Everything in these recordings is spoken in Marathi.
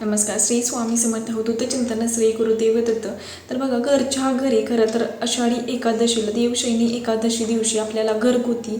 नमस्कार. श्री स्वामी समर्थ हो. अवधूत चिंतन श्री गुरुदेव दत्त तर बघा घरच्या घरी खरं तर आषाढी एकादशीला देवशैनी एकादशी दिवशी आपल्याला घरगुती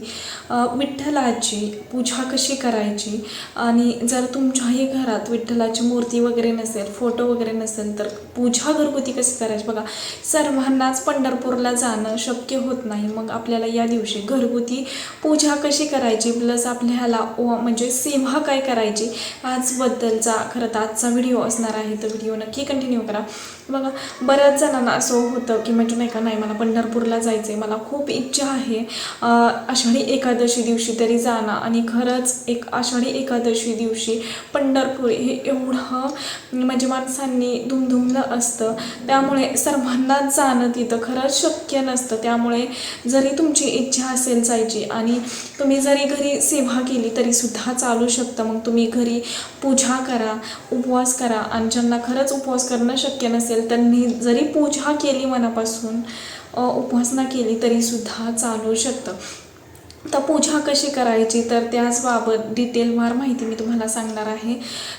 विठ्ठलाची पूजा कशी करायची? आणि जर तुमच्याही घरात विठ्ठलाची मूर्ती वगैरे नसेल फोटो वगैरे नसेल तर पूजा घरगुती कशी करायची? बघा सर्वांनाच पंढरपूरला जाणं शक्य होत नाही. मग आपल्याला या दिवशी घरगुती पूजा कशी करायची? प्लस आपल्याला म्हणजे सेवा काय करायची? आजबद्दलचा खरं तर आजचा व्हिडिओ असणार आहे तर व्हिडिओ नक्की कंटिन्यू करा. बघा बऱ्याच जणांना असं होतं की म्हणजे नाही का नाही मला पंढरपूरला जायचं आहे मला खूप इच्छा आहे आषाढी एकादशी दिवशी तरी जाणं. आणि खरंच एक आषाढी एकादशी दिवशी पंढरपूर हे एवढं म्हणजे माणसांनी धुमधुमलं असतं. त्यामुळे सर्वांनाच जाणं तिथं खरंच शक्य नसतं. त्यामुळे जरी तुमची इच्छा असेल जायची आणि तुम्ही जरी घरी सेवा केली तरीसुद्धा चालू शकतं. मग तुम्ही घरी पूजा करा उपवास करा. आणि ज्यांना खरंच उपवास करणं शक्य नसेल त्यांनी जरी पूजा केली मनापासून उपासना केली तरीसुद्धा चालू शकतं. तर पूजा कशी करायची? तर त्याचबाबत डिटेलवार माहिती मी तुम्हाला सांगणार आहे.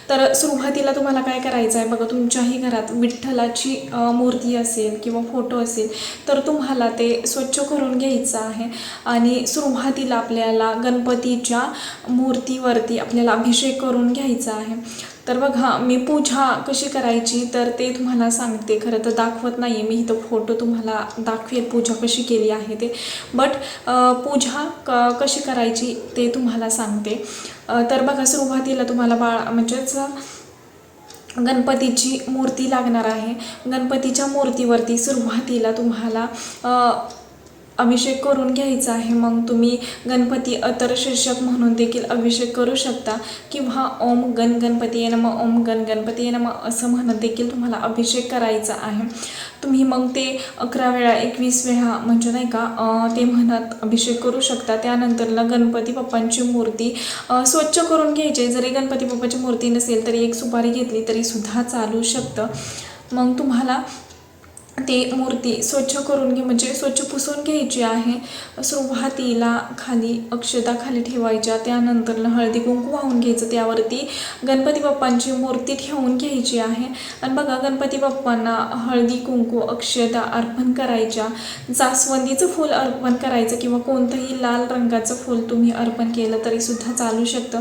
तर सुरुवातीला तुम्हाला काय करायचं आहे? बघा तुमच्याही घरात विठ्ठलाची मूर्ती असेल किंवा फोटो असेल तर तुम्हाला ते स्वच्छ करून घ्यायचं आहे. आणि सुरुवातीला आपल्याला गणपतीच्या मूर्तीवरती आपल्याला अभिषेक करून घ्यायचा आहे. तर बघा मी पूजा कशी करायची? तर ते तुम्हाला सांगते. खरं तर दाखवत नाही आहे मी इथं फोटो तुम्हाला दाखवेल पूजा कशी केली आहे ते. बट पूजा क कशी करायची ते तुम्हाला सांगते. तर बघा सुरुवातीला तुम्हाला बाळ म्हणजेच गणपतीची मूर्ती लागणार आहे. गणपतीच्या मूर्तीवरती सुरुवातीला तुम्हाला अभिषेक करून घ्यायचा आहे. मग तुम्ही गणपती अतर शीर्षक म्हणून देखील अभिषेक करू शकता. किंवा ओम गण गणपती ये नम ओम गण गणपती ये नमः असं म्हणत देखील तुम्हाला अभिषेक करायचा आहे. तुम्ही मग ते अकरा वेळा एकवीस वेळा म्हणजे नाही का ते म्हणत अभिषेक करू शकता. त्यानंतरला गणपती बाप्पांची मूर्ती स्वच्छ करून घ्यायची. जरी गणपती बाप्पाची मूर्ती नसेल तरी एक सुपारी घेतली तरी सुद्धा चालू शकतं. मग तुम्हाला ते मूर्ती स्वच्छ करून घे म्हणजे स्वच्छ पुसून घ्यायची आहे. सुरुवातीला खाली अक्षता खाली ठेवायच्या त्यानंतर हळदी कुंकू वाहून घ्यायचं त्यावरती गणपती बाप्पांची मूर्ती ठेवून घ्यायची आहे. आणि बघा गणपती बाप्पांना हळदी कुंकू अक्षता अर्पण करायच्या. जास्वंदीचं फूल अर्पण करायचं किंवा कोणतंही लाल रंगाचं फूल तुम्ही अर्पण केलं तरीसुद्धा चालू शकतं.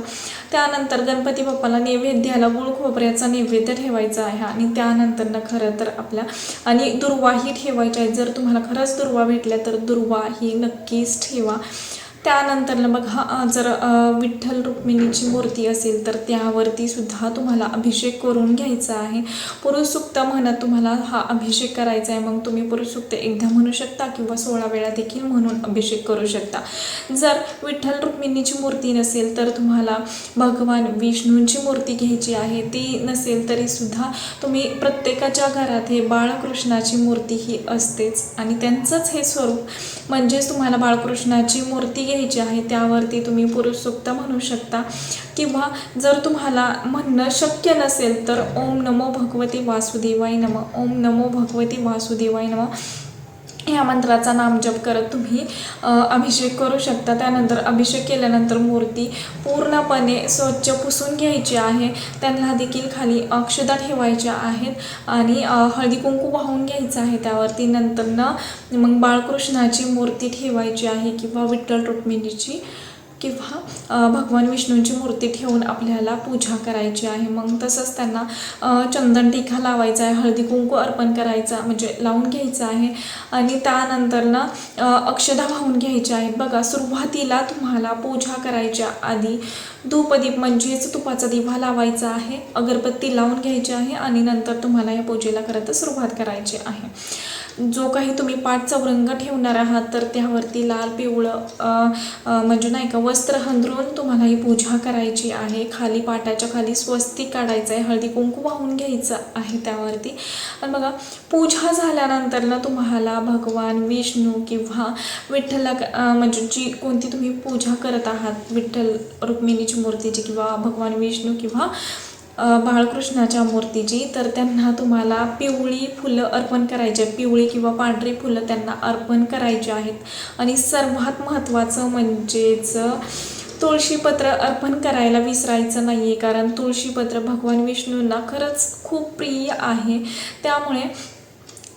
त्यानंतर गणपती बाप्पाला नैवेद्याला गुळ खोबऱ्याचा नैवेद्य ठेवायचा आहे. आणि त्यानंतर खरं तर आपल्या आणि दुर्वाही ठेवायच्या आहेत जर तुम्हाला खरंच दुर्वा भेटल्या तर दुर्वा ही नक्कीच ठेवा. त्यानंतर मग हा जर विठ्ठल रुक्मिणीची मूर्ती असेल तर त्यावरती सुद्धा तुम्हाला अभिषेक करून घ्यायचा आहे. पुरुष सुक्त म्हणत तुम्हाला हा अभिषेक करायचा आहे मग तुम्ही पुरुषसुक्त एकदा म्हणू शकता किंवा सोळा वेळा देखील म्हणून अभिषेक करू शकता. जर विठ्ठल रुक्मिणीची मूर्ती नसेल तर तुम्हाला भगवान विष्णूंची मूर्ती घ्यायची आहे. ती नसेल तरी सुद्धा तुम्ही प्रत्येकाच्या घरात हे बाळकृष्णाची मूर्ती ही असतेच. आणि त्यांचंच हे स्वरूप म्हणजेच तुम्हाला बाळकृष्णाची मूर्ती घ्यायची आहे त्यावरती तुम्ही पुरुष सुक्त म्हणू शकता. किंवा जर तुम्हाला म्हणणं शक्य नसेल तर ओम नमो भगवती वासुदेवाय नम. ओम नमो भगवती वासुदेवाय नम. या मंत्राचा नामजप करत तुम्ही अभिषेक करू शकता. त्यानंतर अभिषेक केल्यानंतर मूर्ती पूर्णपणे स्वच्छ पुसून घ्यायची आहे. त्यांना देखील खाली अक्षता ठेवायच्या आहेत आणि हळदी कुंकू वाहून घ्यायचं आहे त्यावरती. नंतर मग बाळकृष्णाची मूर्ती ठेवायची आहे किंवा विठ्ठल रुक्मिणीची. किंवा भगवान विष्णूंची मूर्ती ठेवून आपल्याला पूजा करायची आहे. मग तसंच त्यांना चंदन टिका लावायचा आहे हळदी कुंकू अर्पण करायचा म्हणजे लावून घ्यायचं आहे. आणि त्यानंतर ना अक्षदा वाहून घ्यायच्या आहेत. बघा सुरुवातीला तुम्हाला पूजा करायच्या आधी धूपदीप म्हणजेच तुपाचा दिवा लावायचा आहे अगरबत्ती लावून घ्यायची आहे आणि नंतर तुम्हाला या पूजेला खरं तर सुरुवात करायची आहे. जो काही तुम्ही पाठ चौरंग ठेवणार आहात तर त्यावरती लाल पिवळं म्हणजे नाही का वस्त्र हंदरून तुम्हाला ही पूजा करायची आहे. खाली पाटाच्या खाली स्वस्ती काढायचं आहे हळदी कुंकू वाहून घ्यायचं आहे त्यावरती. आणि बघा पूजा झाल्यानंतर ना तुम्हाला भगवान विष्णू किंवा विठ्ठला म्हणजे जी कोणती तुम्ही पूजा करत आहात विठ्ठल रुक्मिणीची मूर्तीची किंवा भगवान विष्णू किंवा बाळकृष्णाच्या मूर्तीची तर त्यांना तुम्हाला पिवळी फुलं अर्पण करायची आहे पिवळी किंवा पांढरी फुलं त्यांना अर्पण करायची आहेत. आणि सर्वात महत्त्वाचं म्हणजेच तुळशीपत्र अर्पण करायला विसरायचं नाही आहे कारण तुळशीपत्र भगवान विष्णूंना खरंच खूप प्रिय आहे. त्यामुळे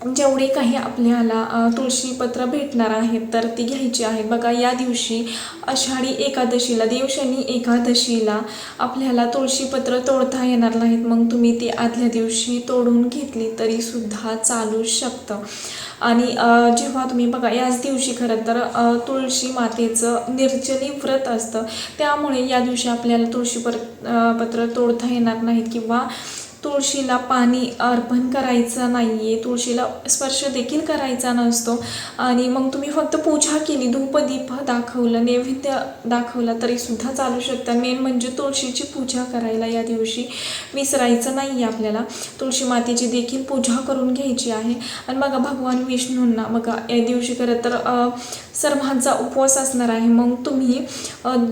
जेवढे काही आपल्याला तुळशीपत्र भेटणार आहेत तर ती घ्यायची आहेत. बघा या दिवशी आषाढी एकादशीला देवशनी एकादशीला आपल्याला तुळशीपत्र तोडता येणार नाहीत. मग तुम्ही ती आदल्या दिवशी तोडून घेतली तरीसुद्धा चालू शकतं. आणि जेव्हा तुम्ही बघा याच दिवशी खरं तर तुळशी मातेचं निर्जली व्रत असतं. त्यामुळे या दिवशी आपल्याला तुळशीपर पत्र तोडता येणार नाहीत किंवा तुळशीला पाणी अर्पण करायचं नाही आहे तुळशीला स्पर्श देखील करायचा नसतो. आणि मग तुम्ही फक्त पूजा केली धूपदीप दाखवलं नैवेद्य दाखवला तरीसुद्धा चालू शकतं. मेन म्हणजे तुळशीची पूजा करायला या दिवशी विसरायचं नाही आहे आपल्याला. तुळशी मातेची देखील पूजा करून घ्यायची आहे. आणि बघा भगवान विष्णूंना बघा या दिवशी खरं तर सर्वांचा उपवास असणार आहे. मग तुम्ही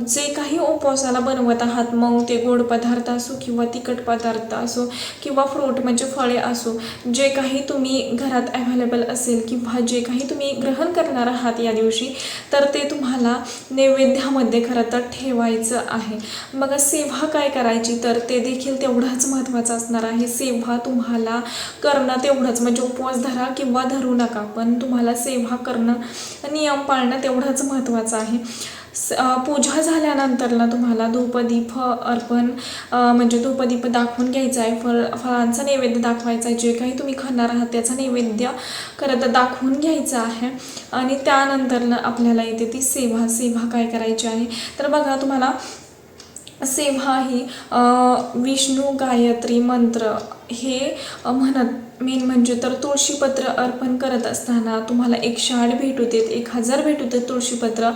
जे काही उपवासाला बनवत आहात मग ते गोड पदार्थ असो किंवा तिखट पदार्थ असो किंवा फ्रूट म्हणजे फळे असो जे काही तुम्ही घरात अव्हेलेबल असेल किंवा जे काही तुम्ही ग्रहण करणार आहात या दिवशी तर ते तुम्हाला नैवेद्यामध्ये खरं तर ठेवायचं आहे. मग सेवा काय करायची? तर ते देखील तेवढंच महत्त्वाचं असणार आहे. सेवा तुम्हाला करणं तेवढंच. म्हणजे उपवास धरा किंवा धरू नका पण तुम्हाला सेवा करणं नियम पाळणं तेवढंच महत्त्वाचं आहे. स पूजा पूजा झाल्यानंतरला तुम्हाला धूपदीप अर्पण म्हणजे धूपदीप दाखवून घ्यायचा आहे. फळ फळांचा नैवेद्य दाखवायचा आहे. जे काही तुम्ही खाणार आहात त्याचा नैवेद्य करत दाखवून घ्यायचा आहे. आणि त्यानंतरनं आपल्याला येते ती सेवा सेवा काय करायची आहे? तर बघा तुम्हाला सेवा ही विष्णू गायत्री मंत्र हे म्हणत मेन म्हणजे तर तुळशीपत्र अर्पण करत असताना तुम्हाला एकशे आठ भेटू देत एक हजार भेटू देत तुळशीपत्र.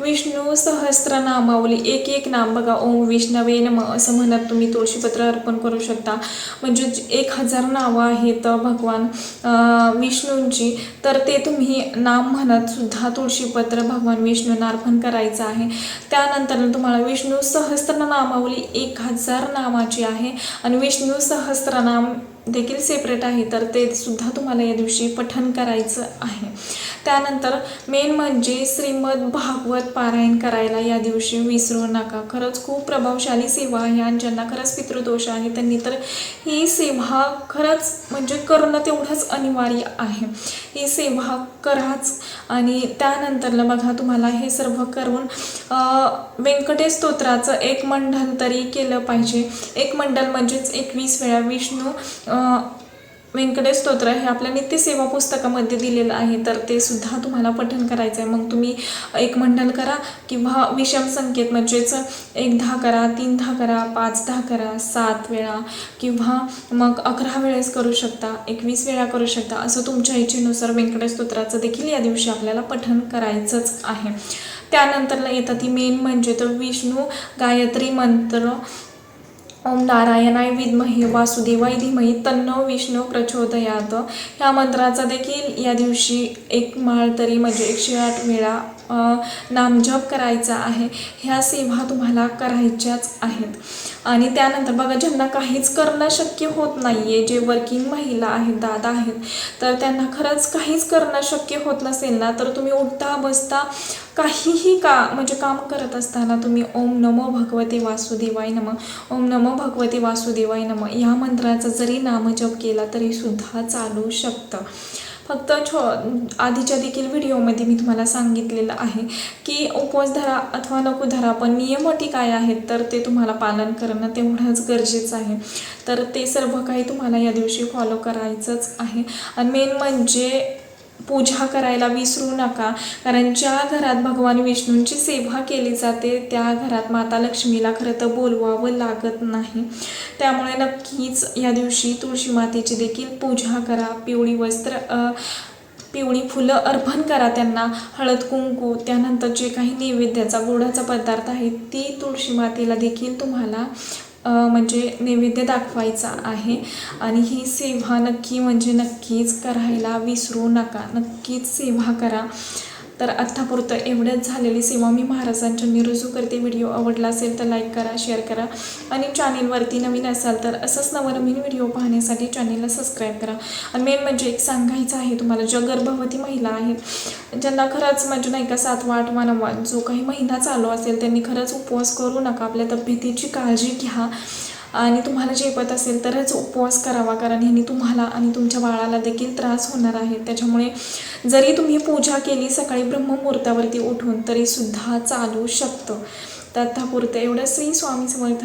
विष्णू सहस्र नामावली एक एक नाम बघा ओम विष्णवे नम असं म्हणत तुम्ही तुळशीपत्र अर्पण करू शकता. म्हणजे एक हजार नावं आहेत भगवान विष्णूंची. तर ते तुम्ही नाम म्हणत सुद्धा तुळशीपत्र भगवान विष्णूंना अर्पण करायचं आहे. त्यानंतर तुम्हाला विष्णू सहस्त्रनामावली एक हजार नामाची आहे. आणि विष्णू सहस्त्रनाम देखील सेपरेट आहे तर ते सुद्धा तुम्हाला या दिवशी पठण करायचं आहे. त्यानंतर मेन म्हणजे श्रीमद भागवत पारायण करायला या दिवशी विसरू नका. खरंच खूप प्रभावशाली सेवा आहे आणि ज्यांना खरंच पितृदोष आहे त्यांनी तर ही सेवा खरंच म्हणजे करणं तेवढंच अनिवार्य आहे. ही सेवा कराच आणि त्यानंतरला बघा तुम्हाला हे सर्व करून व्यंकटेश स्तोत्राचं एक मंडल तरी केलं पाहिजे. एक मंडल म्हणजेच एकवीस वेळा विष्णू व्यंकटेश स्तोत्र हे आपल्या नित्यसेवा पुस्तकामध्ये दिलेलं आहे. तर ते सुद्धा तुम्हाला पठन करायचं आहे मग तुम्ही एक मंडल करा किंवा विषम संकेत म्हणजेच एक दहा करा तीन दहा करा पाच दहा करा सात वेळा किंवा मग अकरा वेळेस करू शकता एकवीस वेळा करू शकता. असं तुमच्या इच्छेनुसार व्यंकटेश स्तोत्राचं देखील या दिवशी आपल्याला पठन करायचंच आहे. त्यानंतरला येतात ती मेन म्हणजे तर विष्णू गायत्री मंत्र. ओम नारायणाय विद्महे वासुदेवाय धीमहि तन्नो विष्णू प्रचोदयात. ह्या मंत्राचा देखील या दिवशी एक माळ तरी म्हणजे एकशे आठ वेळा नामजप करायचा आहे ह्या सेवा तुम्हाला करायच्याच आहेत. आणि त्यानंतर बघा ज्यांना काहीच करणं शक्य होत नाही आहे जे वर्किंग महिला आहेत दादा आहेत तर त्यांना खरंच काहीच करणं शक्य होत नसेल ना तर तुम्ही उठता बसता काहीही का म्हणजे काम करत असताना तुम्ही ओम नमो भगवते वासुदेवाय नम ओम नमो भगवते वासुदेवाय नम या मंत्राचा जरी नामजप केला तरीसुद्धा चालू शकतं. फक्त छो आधीच्या देखील व्हिडिओमध्ये मी तुम्हाला सांगितलेलं आहे की उपवास धरा अथवा नको धरा पण नियम अटी काय आहेत तर ते तुम्हाला पालन करणं तेवढंच गरजेचं आहे. तर ते सर्व काही तुम्हाला या दिवशी फॉलो करायचंच आहे. आणि मेन म्हणजे पूजा करायला विसरू नका. कारण ज्या घरात भगवान विष्णूंची सेवा केली जाते त्या घरात माता लक्ष्मीला खरं तर बोलवावं लागत नाही. त्यामुळे नक्कीच या दिवशी तुळशी मातेची देखील पूजा करा. पिवळी वस्त्र पिवळी फुलं अर्पण करा त्यांना. हळद कुंकू त्यानंतर जे काही नैवेद्याचा गोडाचा पदार्थ आहे ती तुळशी मातेला देखील तुम्हाला म्हणजे नैवेद्य दाखवायचा आहे. आणि ही सेवा नक्की म्हणजे नक्कीच करायला विसरू नका. नक्कीच सेवा करा. तर आत्तापुरतं एवढंच झालेली सेवा मी महाराजांच्या मी रुजू करते व्हिडिओ. आवडला असेल तर लाईक करा शेअर करा. आणि चॅनेलवरती नवीन असाल तर असंच नवनवीन व्हिडिओ पाहण्यासाठी चॅनेलला सबस्क्राईब करा. आणि मेन म्हणजे एक सांगायचं आहे तुम्हाला ज्या गर्भवती महिला आहेत ज्यांना खरंच म्हणजे नाही का सातवा आठवा नववा जो काही महिना चालू असेल त्यांनी खरंच उपवास करू नका. आपल्या तब्येतीची काळजी घ्या. आणि तुम्हाला झेपत असेल तरच उपवास करावा कारण ह्यानी तुम्हाला आणि तुमच्या बाळाला देखील त्रास होणार आहे. त्याच्यामुळे जरी तुम्ही पूजा केली सकाळी ब्रह्ममुहूर्तावरती उठून तरीसुद्धा चालू शकतं. तर एवढं श्री स्वामी समर्थ.